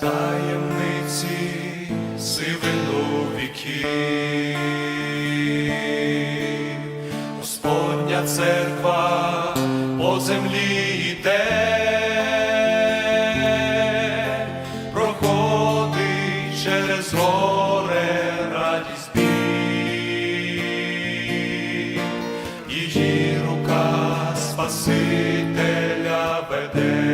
таємниці сивину віків. Господня церква по землі йде, проходить через горе радість біль. її рука Спасителя веде.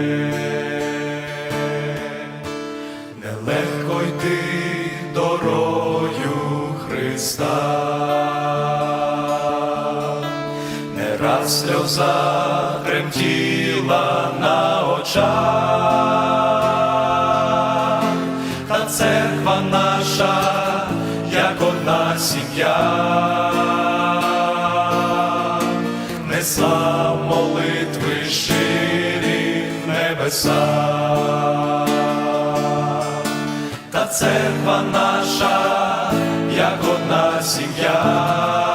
Сльоза тремтіла на очах, та церква наша, як одна сім'я, несла молитви ширі небеса. Та церква наша, як одна сім'я,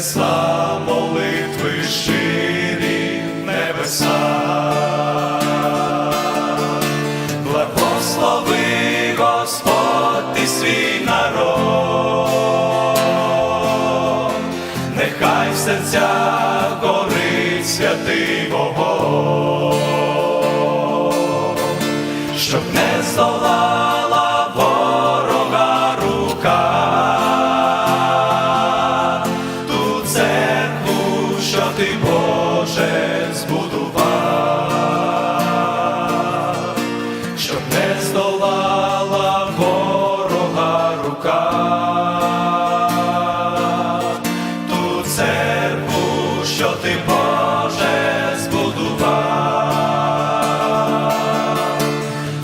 несла молитви ширі в небеса. Благослови Господь ти свій народ, нехай в серцях горить святий вогонь щоб не здолала збудував, щоб не здолала ворога рука, ту церкву, що ти Боже збудував.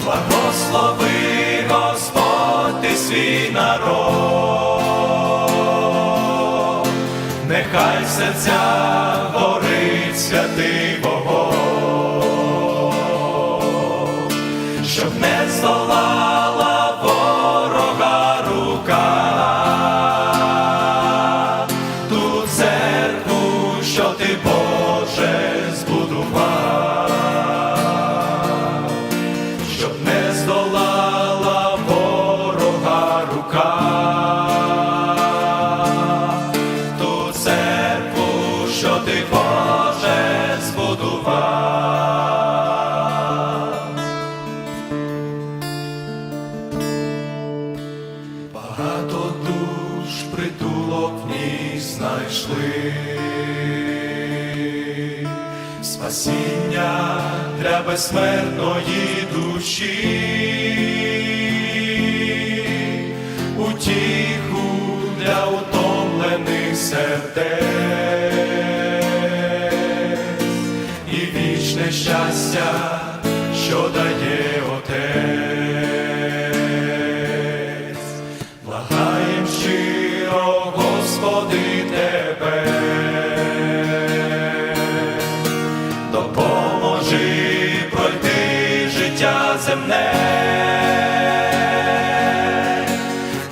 Благослови Господь ти свій народ, нехай в щоб не здолала Багато душ притулок в ній знайшли. Спасіння для безсмертної душі, утіху для утомлених сердець. І вічне щастя, що дає Отець. Господи, Тебе, допоможи пройти життя земне.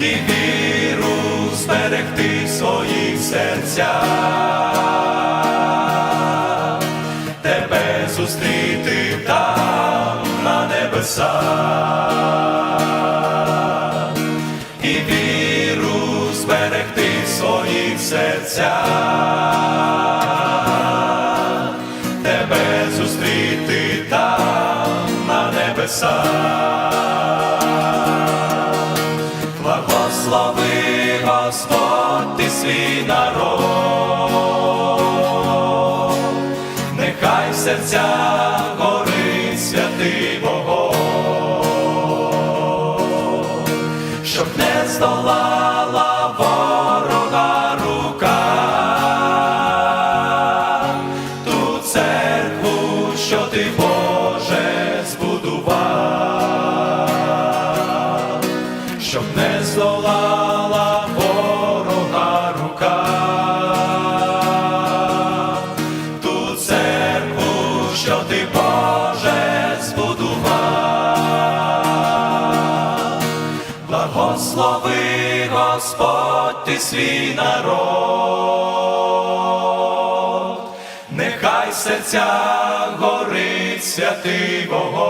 І віру зберегти своїх серцях, тебе зустріти там на небесах серцях, тебе зустріти там на небесах. Благослови Господь ти свій народ, нехай в серцях горить святий вогонь, щоб не здолала що ти Боже збудував, щоб не здолала ворога рука, ту церкву, що ти Боже збудував. Благослови Господь ти свій народ, в серцях горить святий вогонь,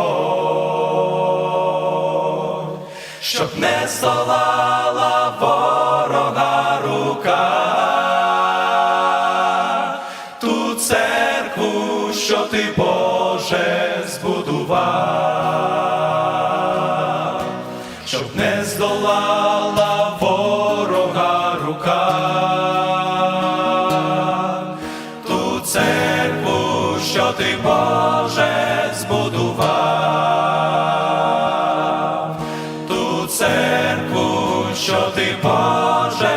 щоб не здолала ворога рука, ту церкву, що ти, Боже, збудував, Боже, збудував, ту церкву, що ти, Боже,